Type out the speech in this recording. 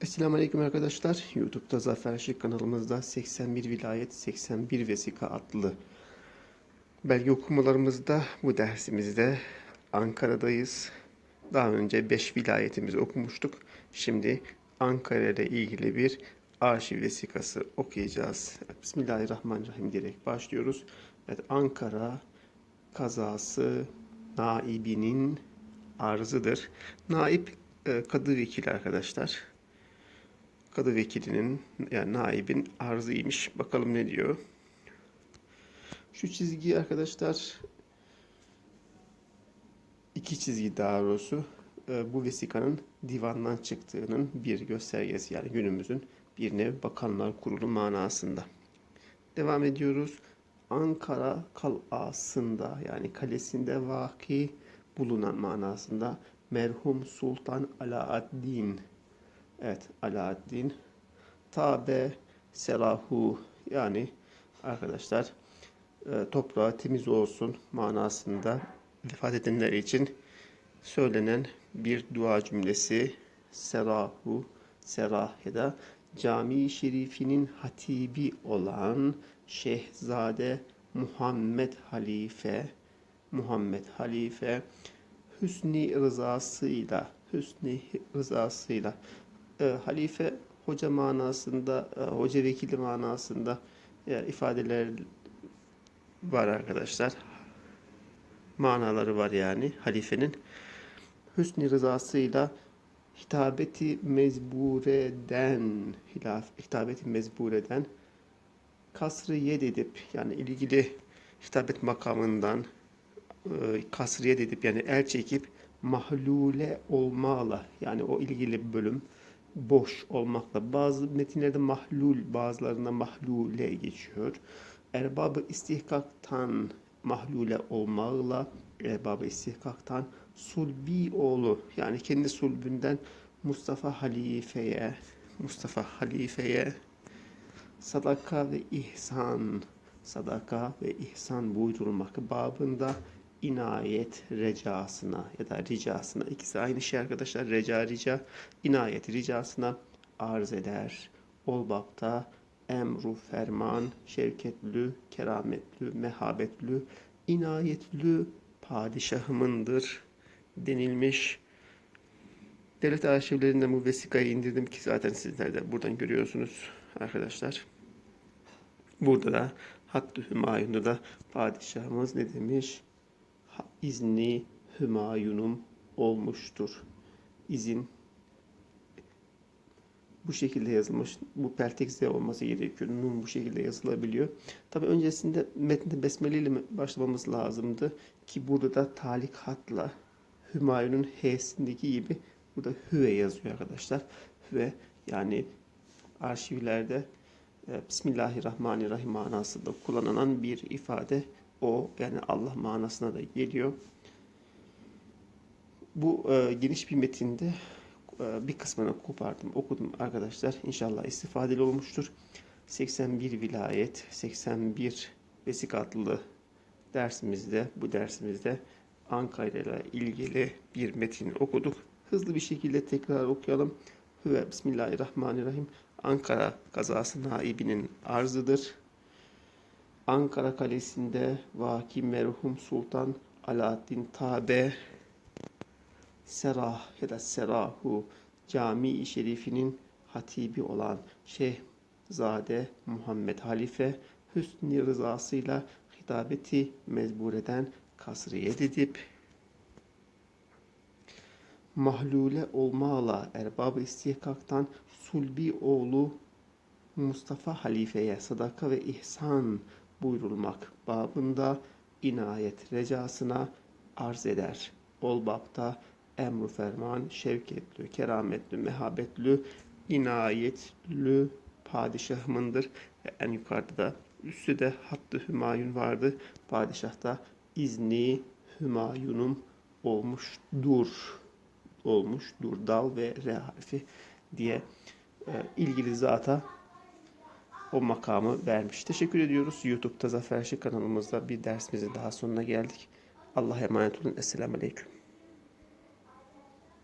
Esselamu Aleyküm arkadaşlar. YouTube'da Zafer Şık kanalımızda 81 vilayet 81 vesika adlı belge okumalarımızda bu dersimizde Ankara'dayız. Daha önce 5 vilayetimizi okumuştuk. Şimdi Ankara ile ilgili bir arşiv vesikası okuyacağız. Bismillahirrahmanirrahim diyerek başlıyoruz. Evet, Ankara kazası naibinin arzıdır. Naip e, kadı vekili arkadaşlar. Kadı vekilinin yani naibin arzıymış. Bakalım ne diyor. Şu çizgi arkadaşlar iki çizgi daha doğrusu e, bu vesikanın divandan çıktığının bir göstergesi yani günümüzün bir nev bakanlar kurulu manasında. Devam ediyoruz. Ankara kalasında yani kalesinde vaki bulunan manasında merhum Sultan Alaaddin Evet Alaaddin. Tabe serahu yani arkadaşlar e, toprağı temiz olsun manasında vefat edenler için söylenen bir dua cümlesi. Serahu serah ya da cami şerifinin hatibi olan Şehzade Muhammed Halife. Muhammed Halife hüsni rızasıyla hüsni rızasıyla e, halife hoca manasında, e, hoca vekili manasında e, ifadeler var arkadaşlar. Manaları var yani halifenin. Hüsnü rızasıyla hitabeti mezbureden hilaf, hitabeti mezbureden kasrı yed edip yani ilgili hitabet makamından e, kasrı yed edip yani el çekip mahlule olmalı yani o ilgili bölüm boş olmakla bazı metinlerde mahlul bazılarında mahlule geçiyor. Erbabı istihkaktan mahlule olmakla erbabı istihkaktan sulbi oğlu yani kendi sulbünden Mustafa Halife'ye Mustafa Halife'ye sadaka ve ihsan sadaka ve ihsan buyurulmak babında inayet recasına ya da ricasına ikisi aynı şey arkadaşlar reca rica inayet ricasına arz eder. Ol babta emru ferman şevketlü kerametli mehabetlü inayetlü padişahımındır denilmiş. Devlet arşivlerinden bu vesikayı indirdim ki zaten sizler de buradan görüyorsunuz arkadaşlar. Burada da Hattı Hümayun'da da padişahımız ne demiş? İzni Hümayunum olmuştur. İzin bu şekilde yazılmış. Bu pertekste olması gerekiyor. Nun bu şekilde yazılabiliyor. Tabi öncesinde metnde besmele ile başlamamız lazımdı. Ki burada da talik hatla Hümayun'un H'sindeki gibi burada Hüve yazıyor arkadaşlar. Hüve yani arşivlerde e, Bismillahirrahmanirrahim manasında kullanılan bir ifade o yani Allah manasına da geliyor. Bu e, geniş bir metinde e, bir kısmını kopardım, okudum arkadaşlar. İnşallah istifadeli olmuştur. 81 vilayet, 81 vesikatlı dersimizde, bu dersimizde Ankara ile ilgili bir metin okuduk. Hızlı bir şekilde tekrar okuyalım. Hüve Bismillahirrahmanirrahim. Ankara kazası naibinin arzıdır. Ankara Kalesi'nde vaki merhum Sultan Alaaddin Tabe Serah ya da Serahu Camii Şerifinin hatibi olan Şehzade Muhammed Halife hüsnü rızasıyla hitabeti mezbureden kasriyet edip mahlule olmağla erbab-ı istihkaktan Sulbi oğlu Mustafa Halife'ye sadaka ve ihsan buyurulmak babında inayet recasına arz eder. Ol babta emru ferman, şevketli, kerametli, mehabetli, inayetlü padişahımındır. En yukarıda da üstü de hattı hümayun vardı. Padişahta izni hümayunum olmuştur. Olmuştur. Dal ve re harfi diye e, ilgili zata o makamı vermiş. Teşekkür ediyoruz. YouTube'da Zafer Şık kanalımızda bir dersimizin daha sonuna geldik. Allah'a emanet olun. Esselamu Aleyküm.